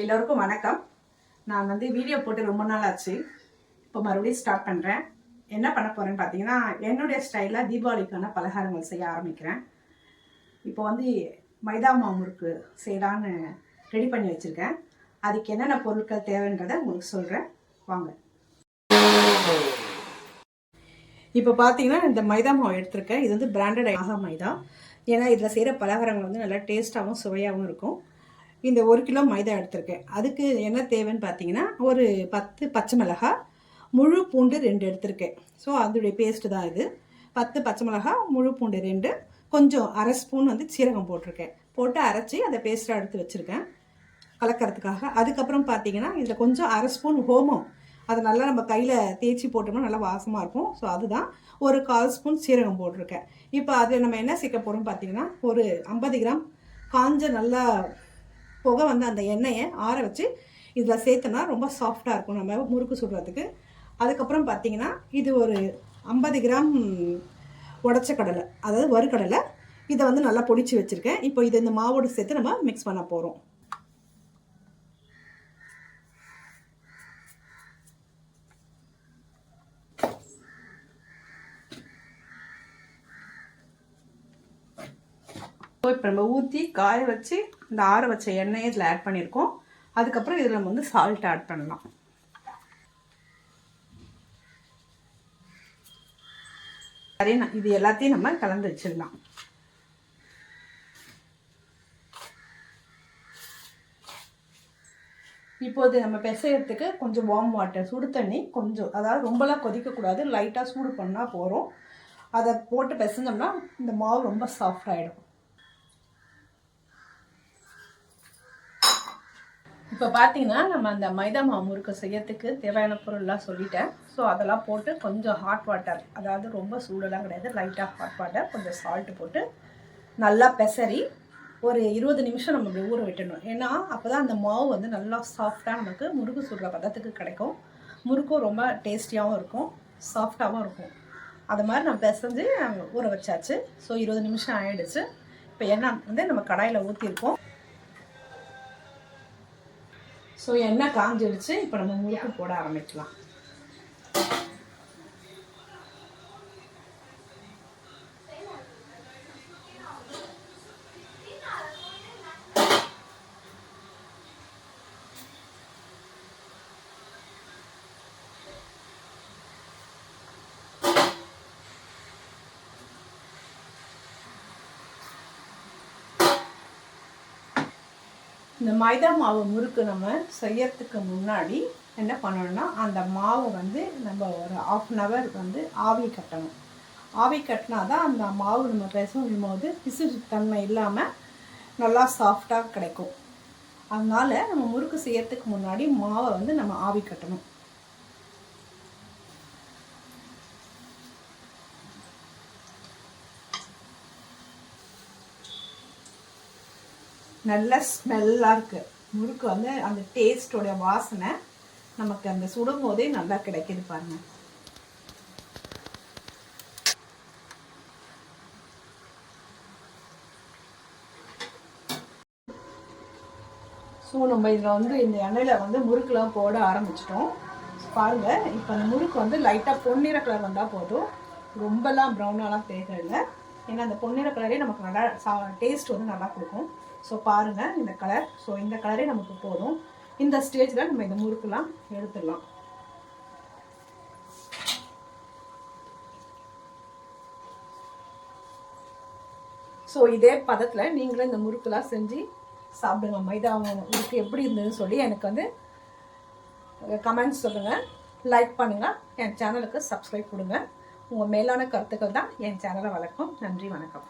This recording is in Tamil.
எல்லோருக்கும் வணக்கம். நான் வந்து வீடியோ போட்டு ரொம்ப நாள் ஆச்சு. இப்போ மறுபடியும் ஸ்டார்ட் பண்ணுறேன் என்ன பண்ண போகிறேன்னு பார்த்தீங்கன்னா என்னுடைய ஸ்டைலில் தீபாவளிக்கான பலகாரங்கள் செய்ய ஆரம்பிக்கிறேன். இப்போ வந்து மைதா மாவு முறுக்கு செய்யலான்னு ரெடி பண்ணி வச்சுருக்கேன். அதுக்கு என்னென்ன பொருட்கள் தேவைன்றதை உங்களுக்கு சொல்கிறேன் வாங்க. இப்போ பார்த்தீங்கன்னா இந்த மைதா மாவு எடுத்திருக்கேன். இது வந்து பிராண்டட் ஆக மைதா. ஏன்னா இதில் செய்கிற பலகாரங்கள் வந்து நல்லா டேஸ்ட்டாகவும் சுவையாகவும் இருக்கும். இந்த ஒரு கிலோ மைதா எடுத்திருக்கேன். அதுக்கு என்ன தேவைன்னு பார்த்தீங்கன்னா ஒரு பத்து பச்சை மிளகாய் முழு பூண்டு ரெண்டு எடுத்திருக்கேன். ஸோ அதோடைய பேஸ்ட்டு தான் இது. பத்து பச்சை மிளகாய் முழு பூண்டு ரெண்டு கொஞ்சம் அரை ஸ்பூன் வந்து சீரகம் போட்டிருக்கேன். போட்டு அரைச்சி அதை பேஸ்ட்டாக எடுத்து வச்சுருக்கேன். கலக்கிறதுக்காக. அதுக்கப்புறம் பார்த்தீங்கன்னா இதில் கொஞ்சம் அரை ஸ்பூன் ஹோமம் அதை நல்லா நம்ம கையில் தேய்ச்சி போட்டோம்னா நல்லா வாசமாக இருக்கும். ஸோ அதுதான். ஒரு கால் ஸ்பூன் சீரகம் போட்டிருக்கேன். இப்போ அதில் நம்ம என்ன சேர்க்க போகிறோம் பார்த்தீங்கன்னா ஒரு ஐம்பது கிராம் காஞ்ச நல்லா புகை வந்து அந்த எண்ணெயை ஆற வச்சு இதில் சேர்த்தோன்னா ரொம்ப சாஃப்டாக இருக்கும். நம்ம முறுக்கு சுடுறதுக்கு. அதுக்கப்புறம் பார்த்தீங்கன்னா இது ஒரு ஐம்பது கிராம் உடச்ச கடலை அதாவது வறுக்கடலை. இதை வந்து நல்லா பொடிச்சு வச்சுருக்கேன். இப்போ இதை இந்த மாவோடு சேர்த்து நம்ம மிக்ஸ் பண்ண போகிறோம் இப்போ நம்ம ஊற்றி காய வச்சு இந்த ஆற வச்ச எண்ணெயை இதில் ஆட் பண்ணியிருக்கோம் அதுக்கப்புறம் இதில் நம்ம வந்து சால்ட் ஆட் பண்ணலாம். சரி இது எல்லாத்தையும் நம்ம கலந்து வச்சிடலாம். இப்போது நம்ம பிசையறதுக்கு கொஞ்சம் வார்ம் வாட்டர் சுடு தண்ணி கொஞ்சம் அதாவது ரொம்பலாம் கொதிக்கக்கூடாது லைட்டாக சூடு பண்ணால் போகிறோம் அதை போட்டு பிசைஞ்சோம்னா இந்த மாவு ரொம்ப சாஃப்ட் ஆகிடும் இப்போ பார்த்தீங்கன்னா நம்ம அந்த மைதா மாவு முறுக்கு செய்யறதுக்கு தேவையான பொருள்லாம் சொல்லிட்டேன். ஸோ அதெல்லாம் போட்டு கொஞ்சம் ஹாட் வாட்டர் அதாவது ரொம்ப சூடெல்லாம் கிடையாது லைட்டாக ஹாட் வாட்டர் கொஞ்சம் சால்ட்டு போட்டு நல்லா பெசரி ஒரு இருபது நிமிஷம் நம்ம அப்படி ஊற விட்டணும் ஏன்னா அப்போ தான் அந்த மாவு வந்து நல்லா சாஃப்டாக நமக்கு முறுக்கு சுடுற பதத்துக்கு கிடைக்கும். முறுக்கும் ரொம்ப டேஸ்டியாகவும் இருக்கும் சாஃப்டாகவும் இருக்கும். அது மாதிரி நான் பிசைஞ்சு ஊற வச்சாச்சு. ஸோ இருபது நிமிஷம் ஆயிடுச்சு. இப்போ என்ன வந்து நம்ம கடாயில் ஊற்றிருக்கோம் ஸோ எண்ணெய் காஞ்சிடுச்சு இப்போ நம்ம முறுக்கு போட ஆரம்பிக்கலாம். இந்த மைதா மாவு முறுக்கு நம்ம செய்யறதுக்கு முன்னாடி என்ன பண்ணணும்னா அந்த மாவை வந்து நம்ம ஒரு ஆஃப் அன் ஹவர் வந்து ஆவி கட்டணும். ஆவி கட்டினா தான் அந்த மாவு நம்ம பிசையும் போது பிசுறு தன்மை இல்லாமல் நல்லா சாஃப்டாக கிடைக்கும். அதனால் நம்ம முறுக்கு செய்யறதுக்கு முன்னாடி மாவை வந்து நம்ம ஆவி கட்டணும். நல்ல ஸ்மெல்லாக இருக்குது முறுக்கு வந்து அந்த டேஸ்டோடைய வாசனை நமக்கு அந்த சுடும் போதே நல்லா கிடைக்கிது பாருங்கள் ஸோ நம்ம இதில் வந்து இந்த எண்ணெயில் வந்து முறுக்கெலாம் போட ஆரம்பிச்சிட்டோம். பாருங்கள் இப்போ அந்த முறுக்கு வந்து லைட்டாக பொன்னிற கலர் வந்தால் போதும். ரொம்பலாம் ப்ரௌனாலாம் தேவையில்லை. ஏன்னா அந்த பொன்னிற கலரே நமக்கு நல்லா சா டேஸ்ட் வந்து நல்லா கொடுக்கும். ஸோ பாருங்கள் இந்த கலர் ஸோ இந்த கலரே நமக்கு போதும். இந்த ஸ்டேஜில் நம்ம இந்த முறுக்குலாம் எடுத்துடலாம். ஸோ இதே பதத்தில் நீங்களும் இந்த முறுக்குலாம் செஞ்சு சாப்பிடுங்க. மைதா முறுக்கு எப்படி இருந்ததுன்னு சொல்லி எனக்கு வந்து கமெண்ட்ஸ் சொல்லுங்கள் லைக் பண்ணுங்கள் என் சேனலுக்கு சப்ஸ்கிரைப் கொடுங்க. உங்கள் மேலான கருத்துக்கள் தான் என் சேனலை வளர்க்கும். நன்றி வணக்கம்.